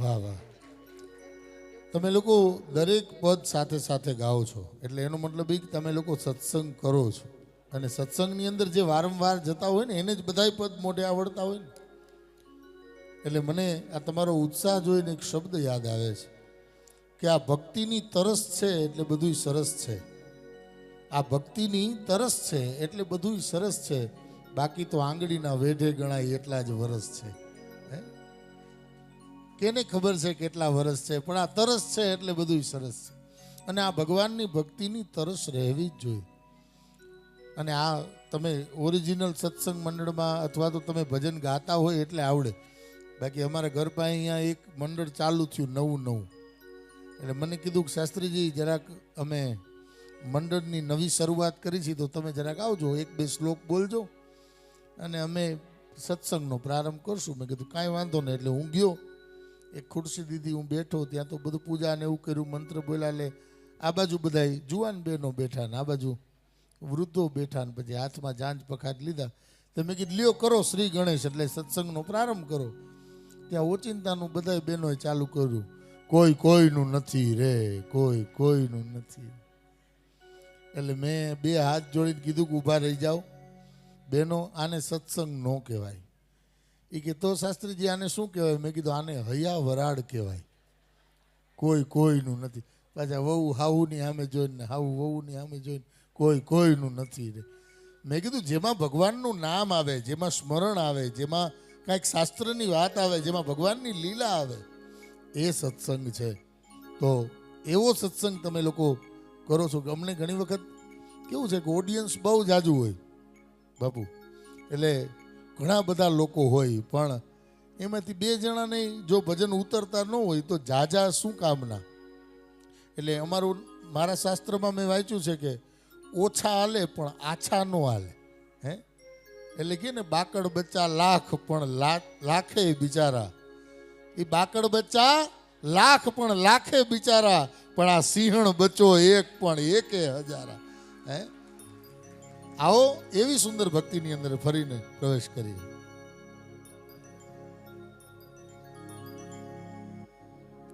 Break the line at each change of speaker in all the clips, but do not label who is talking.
વાહ વાહ. તમે લોકો દરેક પદ સાથે સાથે ગાઓ છો. એટલે એનો મતલબ એ કે તમે લોકો સત્સંગ કરો છો. અને સત્સંગની અંદર જે વારંવાર જતા હોય ને, એને જ બધાય પદ મોઢે આવડતા હોય ને. એટલે મને આ તમારો ઉત્સાહ જોઈને એક શબ્દ યાદ આવે છે કે આ ભક્તિની તરસ છે એટલે બધુંય સરસ છે. આ ભક્તિની તરસ છે એટલે બધુંય સરસ છે. બાકી તો આંગળીના વેઢે ગણાય એટલા જ વરસ છે. કેને ખબર છે કેટલા વરસ છે? પણ આ તરસ છે એટલે બધું સરસ છે. અને આ ભગવાનની ભક્તિની તરસ રહેવી જ જોઈએ. અને આ તમે ઓરિજિનલ સત્સંગ મંડળમાં અથવા તો તમે ભજન ગાતા હોય એટલે આવડે. બાકી અમારા ઘર પાસે અહીંયા એક મંડળ ચાલુ થયું નવું નવું. એટલે મને કીધું કે શાસ્ત્રીજી, જરાક અમે મંડળની નવી શરૂઆત કરી છે તો તમે જરાક આવજો, એક બે શ્લોક બોલજો. અને અમે સત્સંગનો પ્રારંભ કરશું. મેં કીધું કાંઈ વાંધો નહીં, એટલે હું ગયો એક ખુરશી દીધી, હું બેઠો ત્યાં તો બધું પૂજા ને એવું કર્યું, મંત્ર બોલ્યા, લે, આ બાજુ બધા જુવાન બહેનો બેઠા ને, આ બાજુ વૃદ્ધો બેઠા ને, પછી હાથમાં જાંજ પખાટ લીધા. તો મેં કીધું, લ્યો, કરો શ્રી ગણેશ, એટલે સત્સંગનો પ્રારંભ કરો. ત્યાં ઓચિંતાનું બધાય બહેનોએ ચાલુ કર્યું, કોઈ કોઈનું નથી રે, કોઈ કોઈનું નથી. એટલે મેં બે હાથ જોડીને કીધું કે ઊભા રહી જાઓ. બહેનો, આને સત્સંગ ન કહેવાય. એ કે શાસ્ત્રીજી, આને શું કહેવાય? મેં કીધું, આને હૈયા વરાળ કહેવાય. કોઈ કોઈનું નથી. પાછા વહુ હાવુની સામે જોઈને હાવુ વહુની સામે જોઈને, કોઈ કોઈનું નથી રે. મેં કીધું, જેમાં ભગવાનનું નામ આવે, જેમાં સ્મરણ આવે, જેમાં કાંઈક શાસ્ત્રની વાત આવે, જેમાં ભગવાનની લીલા આવે, એ સત્સંગ છે. તો એવો સત્સંગ તમે લોકો કરો છો કે અમને ઘણી વખત કેવું છે કે ઓડિયન્સ બહુ જાજુ હોય, બાપુ. એટલે ઘણા બધા લોકો હોય, પણ એમાંથી બે જણાને જો ભજન ઉતરતા ન હોય તો જાજા શું કામના? એટલે અમારું, મારા શાસ્ત્રમાં મેં વાંચ્યું છે કે ઓછા હાલે પણ આછા ન હાલે, હે? એટલે કે ને બાકડ બચ્ચા લાખ પણ લાખે બિચારા. એ બાકડ બચ્ચા લાખ પણ લાખે બિચારા, પણ આ સિંહણ બચ્ચો એક પણ એકે હજારા, હે? આવો એવી સુંદર ભક્તિની અંદર ફરીને પ્રવેશ કરીએ.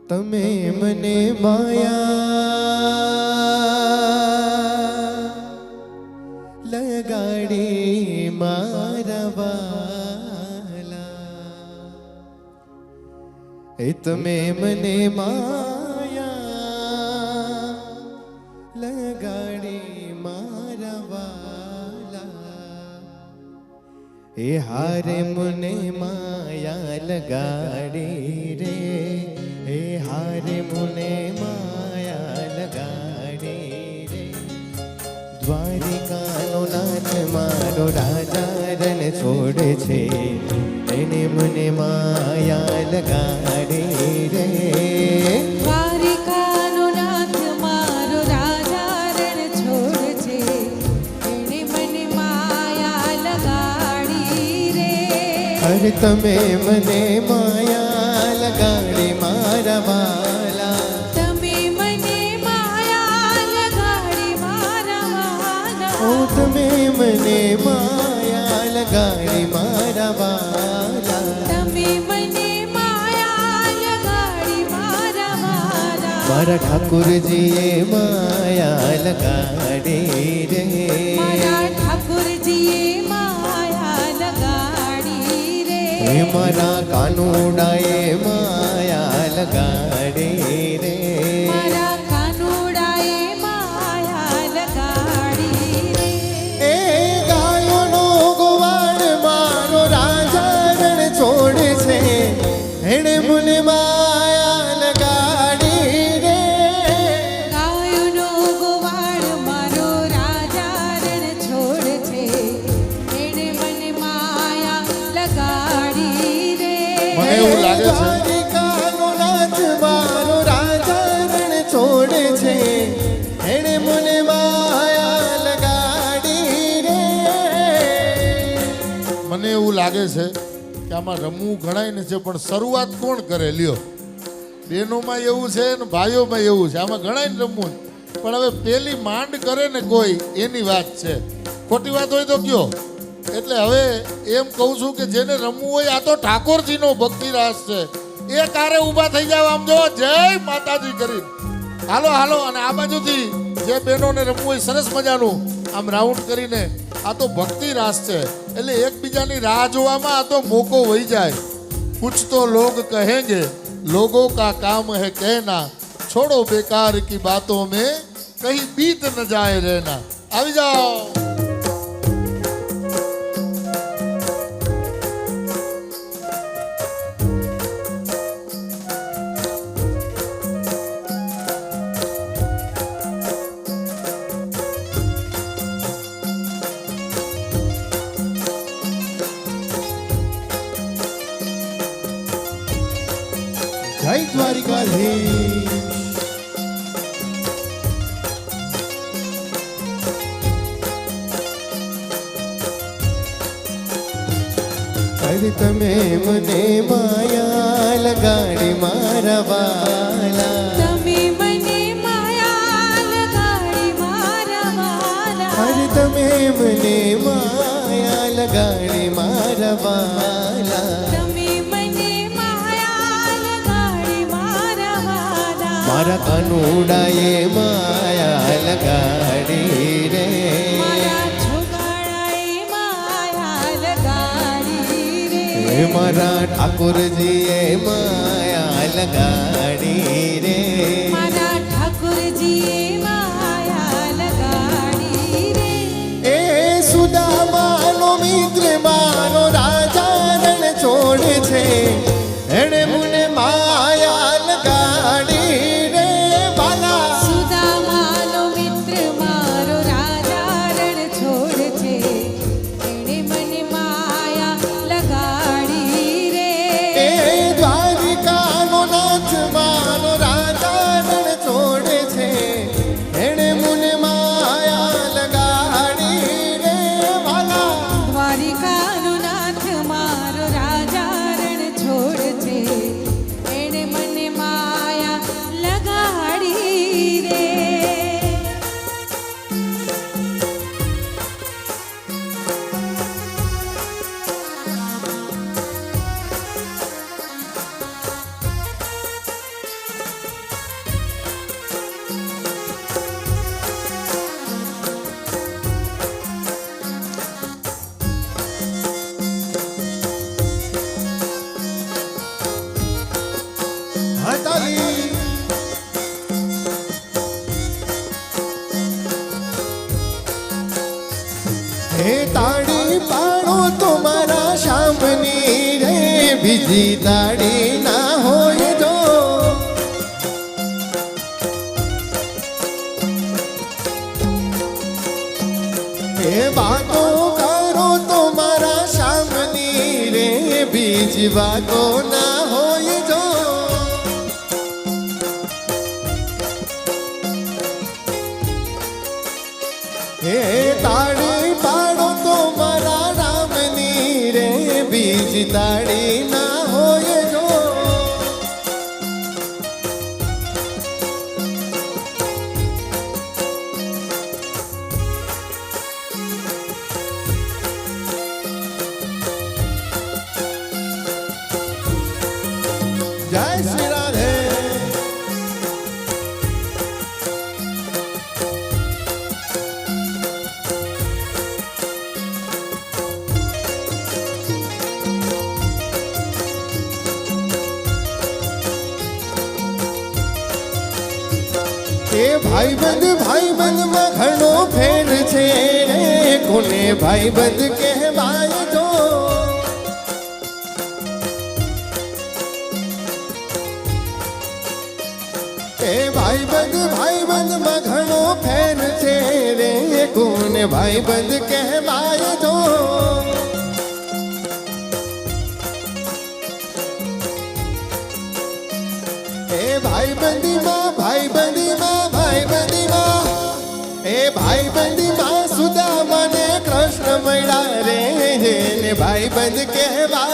તમે મને માયા લગાડી મારવાલા એ તમે મને માયા હારે મને માયા લગાડી રે હે હારે મને માયા લગાડી રે દ્વારિકાનો નાથ મારો રાજા રન છોડે છે એને મને માયા લગાડી અરે તમે મને માયા લગાડે મારા વાલા.
તમે મને માયા લગાડે મારા
ઓ
વાલા
તમે મને માયા લગાડે મારા વાલા.
તમે મને માયા લગાડે મારા વાલા.
મારા ઠાકુરજીએ માયા લગાડે રે.
મારા ઠાકુરજીએ માયા લગાડી
હે મારા કાનુડાએ માયા લગાડે રે
મારા કાનુડાએ માયા લગાડી રે
એ ગાયોનો ગોવાળ મારો રાજા રણ છોડ છે એણે મને માયા
લાગે છે કે આમાં રમવું ઘણાય ને છે પણ શરૂઆત કોણ કરે? લ્યો. બહેનોમાં એવું છે ને ભાઈઓમાં એવું છે. આમાં ઘણાય ને રમવું. પણ હવે પેલી માંડ કરે ને કોઈ, એની વાત છે. ખોટી વાત હોય તો કયો. એટલે હવે એમ કહું છું કે જેને રમવું હોય, આ તો ઠાકોરજીનો ભક્તિ રાસ છે. એ કારે ઊભા થઈ જાવ આમ જો, જય માતાજી કરી હાલો હાલો, અને આ બાજુથી જે બહેનોને રમવું હોય, સરસ મજાનું. આમ રાઉન્ડ કરીને, આ તો ભક્તિ રાસ છે. એટલે એકબીજાની રાહ જોવામાં આ તો મોકો વહી જાય. કુછ તો લોગ કહેંગે, લોગો કા કામ હે કહેના? છોડો બેકાર કી બાતો મેં કહીં બીત ન જાય રહેના. આવી જાઓ.
મને માયા લગાડી મારા વાલા
મારા
કનુડાએ માયા લગાડી રે
મારા
ઠાકોરજીએ માયા લગાડી રે
મારા ઠાકોરજીએ
છોડે હે તાળી પાડો તો મારા રે. બીજી તાળી ના હોય તો. હે વાતો કરો તો મારા રે. બીજી વાતો જય શ્રી રાધે. ઘણો ફેર છે. કોને ભાઈબંધ કહેવાય? કોને ભાઈબંધ કહેવાય તો એ ભાઈબંધીમાં ભાઈબંધીમાં ભાઈબંધીમાં એ સુધા મને કૃષ્ણ મળ્યા રે ભાઈ બંધ કહેવાય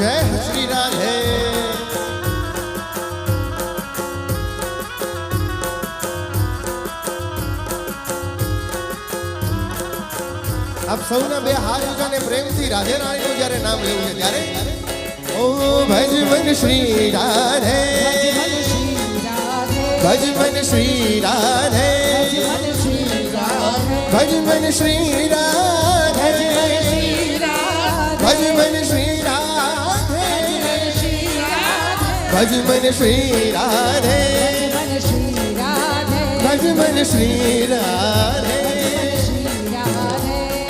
જય શ્રી રાધે આપ સૌના બે હાથ ઊંચાને પ્રેમથી રાધે રાણીનું જ્યારે નામ લેવું છે ત્યારે ઓ ભજ મન શ્રી રાધે
ભજ મન શ્રી રાધે
ભજ મન શ્રી રાધે
ભજ મન શ્રી
ભજ મન શ્રી રાધે.
ભજ મન શ્રી રાધે.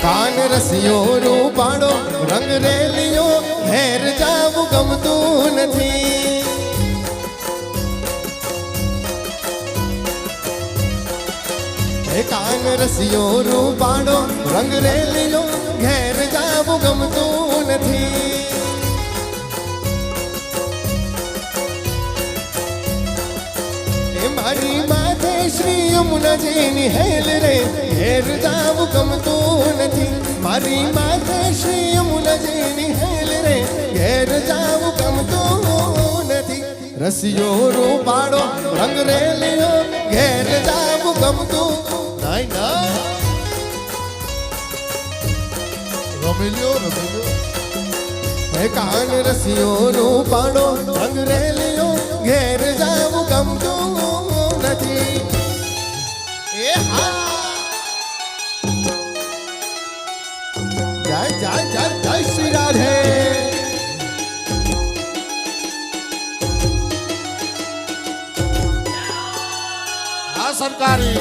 કાન રસિયો રૂપાડો રંગ રેલિયો, ઘેર જાવું ગમતું નથી. કાન રસિયો રૂપાડો રંગ રેલિયો, ઘેર જાવું ગમતું નથી. મારી માથે શ્રી યમુનાજીની હેલ રે. ઘેર જાવું ગમતું નથી. મારી માથે શ્રી યમુનાજીની હેલ રે. ઘેર જાવું ગમતું નથી. રસિયો રૂપાડો રંગ રેલિયો ઘેર જાવું ગમતું નાઈ ના
રમેલ્યો રમેલ્યો. રમી લ્યો
હે કાન રસિયો રૂપાડો રંગ રેલિયો ઘેર જાવું ગમતું જય જય જય જય શ્રી રાધે
આ સરકારી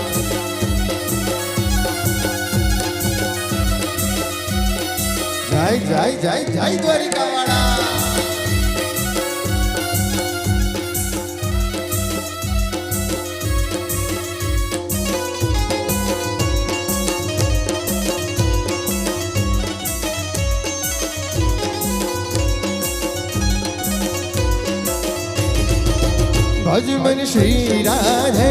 જય જય જય જય દ્વારિકા વાળા ભજ મન શ્રી રાધે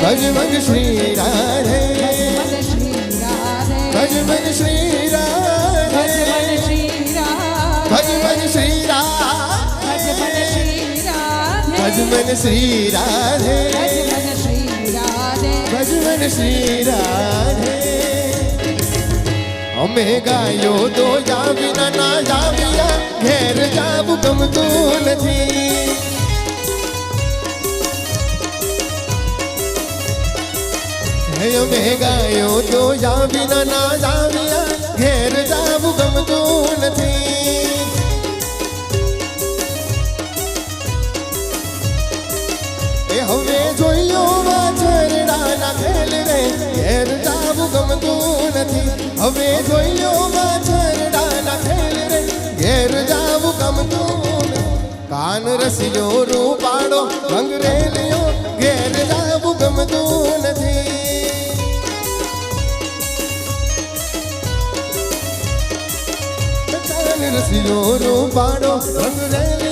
ભજ મન શ્રી રાધે ભજ મન શ્રી રાધે ભજ મન શ્રી રાધે ભજ મન અમે ગાયો તો જાવી ના જાવ્યા ઘેર જાવું ગમતું નથી. અમે ગાયો તો જાવી ના જાવ્યા ઘેર જાવું ગમતું નથી. ઘેર જાવું ગમતું નથી. હવે જોયો વાછરડાના ખેલ રે. ઘેર જાવું ગમતું. કાન રસ્યો રૂપાડો રંગ રેલિયો ઘેર જાવું ગમતું નથી. કાન રસ્યો રૂપાડો રંગ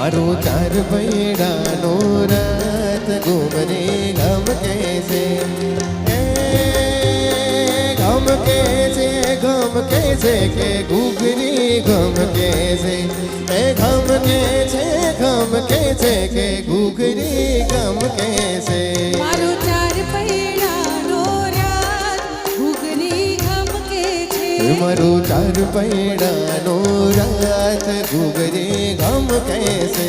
મારો ચાર પૈડાનો રાત ગુમરે ગમ કેસે ગમ કે છે, ગમ કેસે કે ગુગરી ગમ કેસે એ ગમ કે છે, ગમ કે છે કે ગુગરી ગમ કે
મારો ચાર પૈડાનો રાત
ગુગરે ગમ કેસે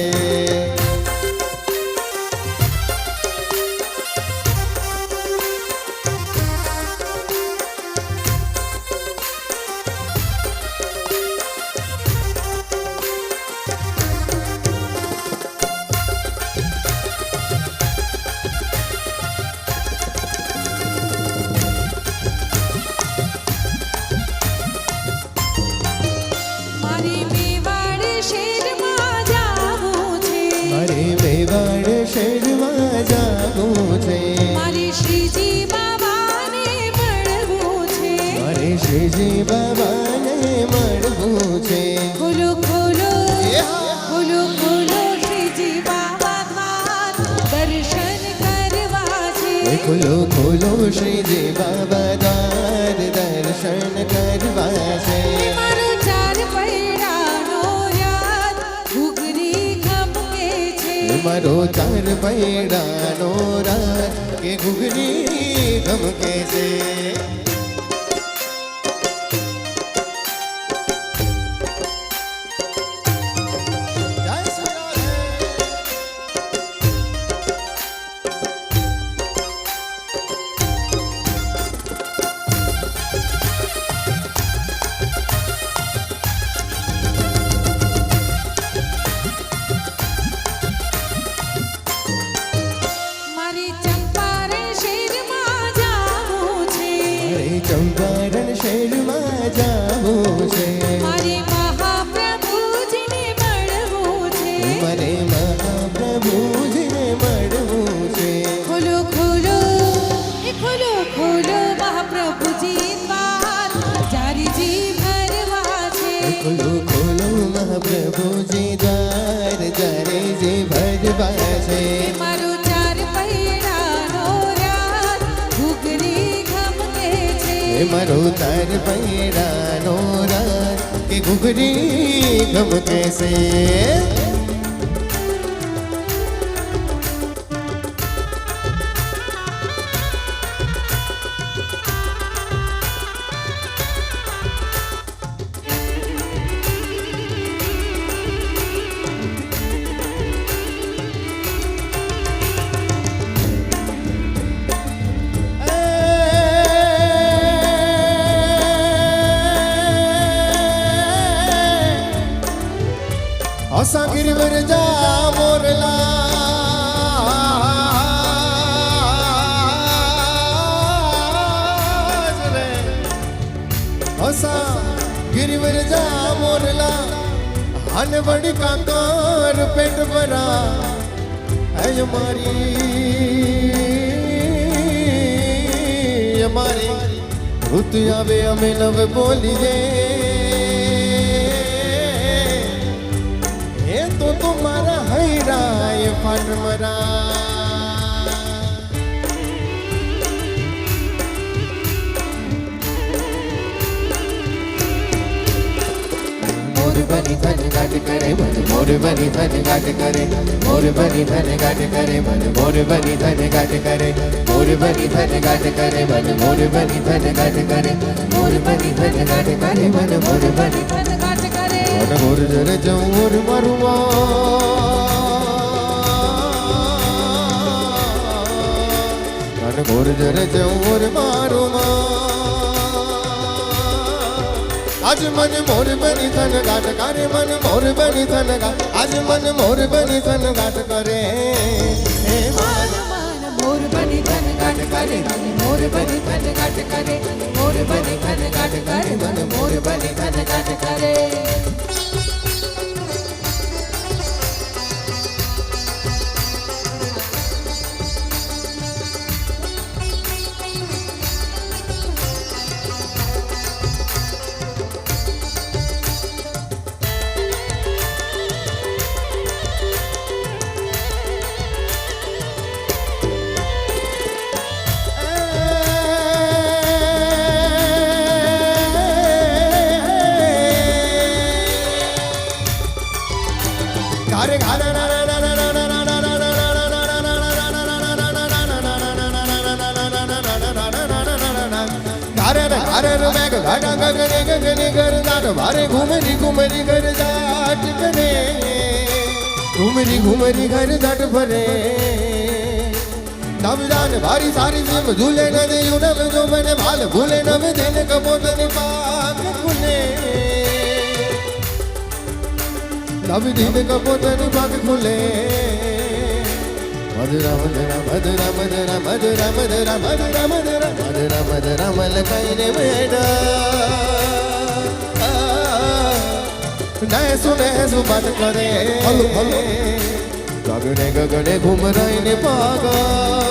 ശരി પૈડાનો
રાત કે ઘૂઘરી ગમકે છે.
એ મારો
તાર પૈડાનો રાત કે ઘૂઘરી ગમ છે કાંકર પેટ ભરા. હે મારી અમારી ઋતુ આવે અમે નવ બોલીએ. એ તો તું મારા હૈરાય ફાટમરા. મોર बनी धन घट करे मन, मोर बनी धन घट करे, मोर बनी धन घट करे मन, मोर बनी धन घट करे, मोर बनी धन घट करे मन, मोर बनी धन घट करे, मोर बनी धन घट करे मन, मोर बनी
धन घट
करे। मन मोर जर जाऊँ और मरुआ। मन मोर जर जाऊँ और माँ। આજ મન મોર બની થન ગાટ કરે, મન મોર બની થન ગાટ આજ મન મોર બની થન ગાટ કરે. માન
માન મોર બની ધનઘાટ કરે મોર બની ધનઘાટ કરે મોર બની ધનઘાટ કરે, મન મોર બની ધનઘાટ કરે.
ઘારે ઘારે મારે ઘુમરી ઘુમરી ઘર જાટ કરે ઘુમરી ઘુમરી ઘર જાટ ફરે નવદાન ભારી સારી જેમ ઝૂલે નદી ઉડવ જો મને ભાલ ભૂલે નવ દેન કપોટની પાક ખુલે નવ દિન કપોતની પાક ખુલે મધુરા મધુરા મધુરા મધુરા મધુરા મધુરા મધુરા મધુરા મધુરા મધુરા મલકાઈને મેડા નય સુને સુબાત કરે હલો હલો
ગગને ગગને ઘુમરાઈને પાગા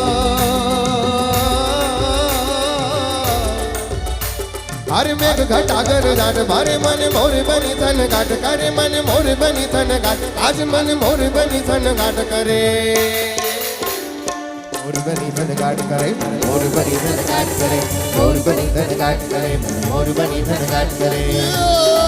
અરે મેઘ ઘટાગર જાટ મારે મને, મોર બની થન ઘાટ, કરે મને, મોર બની થન ઘાટ, આજ મને, મોર બની થન ઘાટ કરે. મોર બની થન ઘાટ કરે, મોર બની થન ઘાટ કરે, મોર બની થન ઘાટ કરે, મોર બની થન ઘાટ કરે.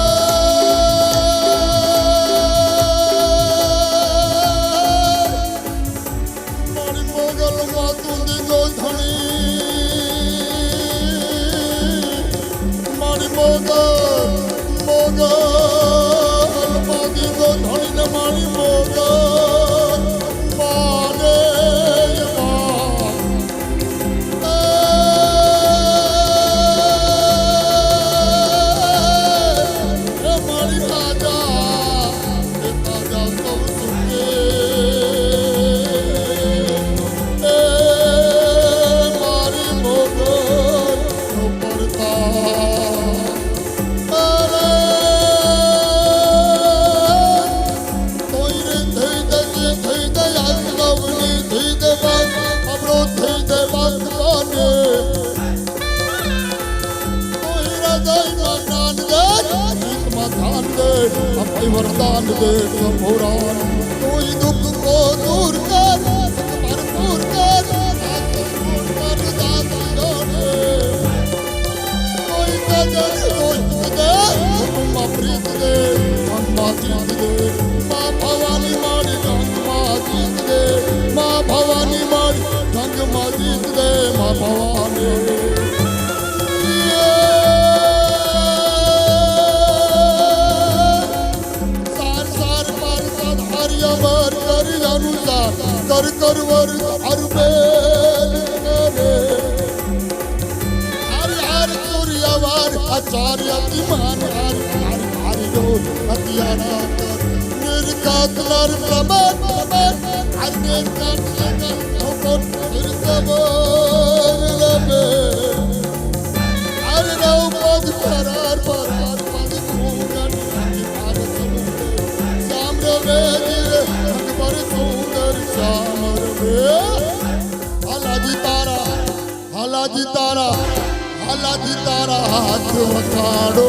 હાથ વખાડો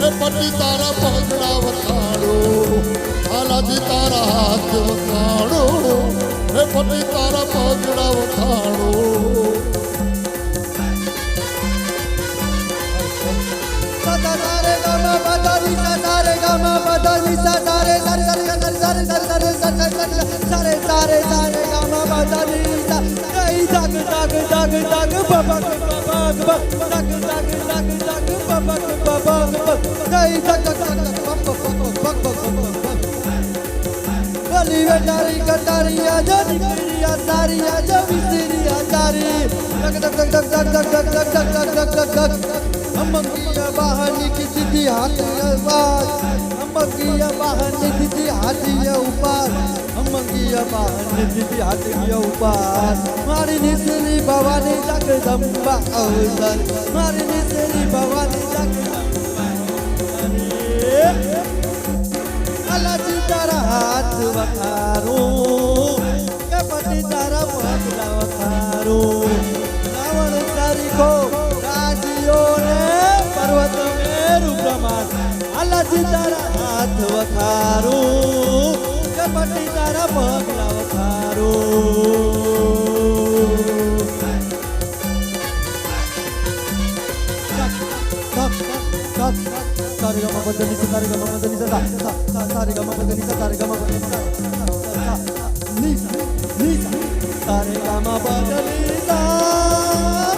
એ પતિ તારા પગડા વખાડો હાલાજી તારા હાથ વખાડો એ પતિ તારા પગડા વખાડો
સારે ગામા પદાની સારે ગામા પદાની સારે સારે સારે સારે સારે સારે સારે સારે સારે સારે ગામા પદાની સારે अमकिया बहनी किसी दी हाथी अवाज अमकिया बहनी हाथी उपास। अमकिया बहनी किसी हाथी उपास। मारी भवानी जगदम्बा मारी भवानी जगदम्बा तारा हाथ वखारो। कपटी तारा रावण तारी को राजियो। આજ તારા હાથ વખારો કપટી તારા પગલા વખારો સારેગામા બદલી સા સારેગામા બદલી સા સા સારેગામા બદલી સા સારેગામા બદલી સા ની ની સારેગામા બદલી સા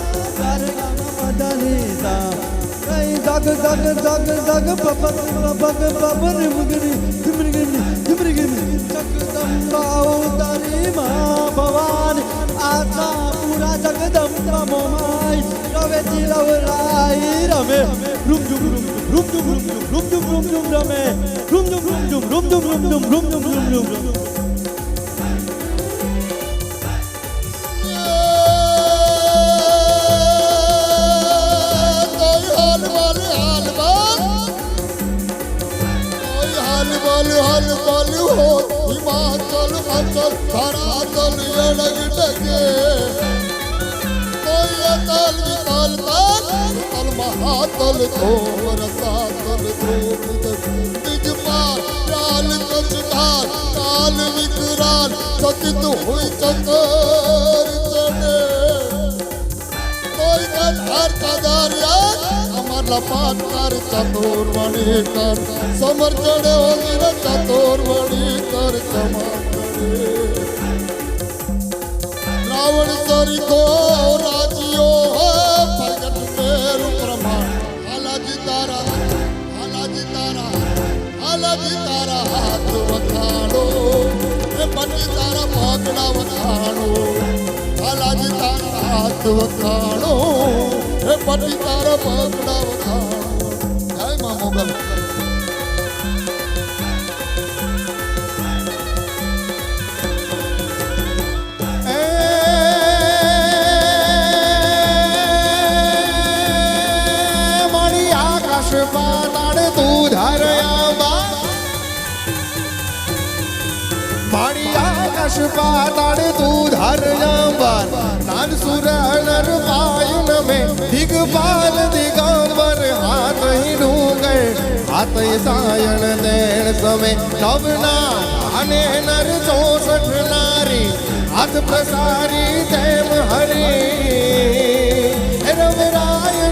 zagı zagı zagı zagı papatı papatı papırı mıgırı gümrü gümrü gümrü gümrü Jagdamba उदरी माँ भवानी आचा पूरा जगदम्बा मोमाई रवे तिलव राई रमे रुम जुम रुम जुम रुम जुम रुम जुम रुम जुम रमे रुम जुम रुम जुम रुम जुम रुम जुम रुम जुम रुम जुम
હિમાચલ હલ પલ હો હિમાચલ અચલ ધરાચલ અડગ ડગે તલ વિતલ તલ મહાતલ ધોમ રસાતલ ધોમ નિજમાલ કાલ કચતાર કાલ વિકરાલ સતિત હોય ચતર ચડે કોઈ કથાર કદા અમાર લપાટ કર ચતુર વણી કર સમર ચડે ઓગીર ચતુર વણી કર ચમા રાવણ સરિતો રાજીઓ પ્રગટ મેર પ્રમાણ હાલાજી તારા હાલાજી તારા હાલાજી તારા હાથ વખાણો એ બની તારા વખાણો જય મા મોગલ
મારી આકાશ પાતાળ મારી આકાશ પાતાળ તું ધારયામાં નાન સુર નર પાયુન મે દિગપાલ દિગંબર હાથ ડુંગર હાથ સાયણ દેણ સમે નવના અને નર ચોસઠ નારી. હાથ પ્રસારી તેમ હરી. રવેચી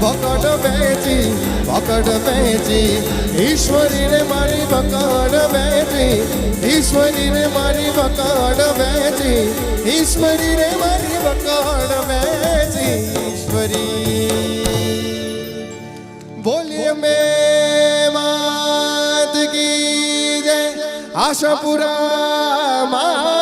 પકડ વેચી પકડ વેચી ઈશ્વરીને મારી પકડ વેચી ઈશ્વરીને મારી પકડ વેચી ઈશ્વરીને મારી પકડ વેચી ઈશ્વરી બોલીએ મે માત કી જય આશાપુરા મા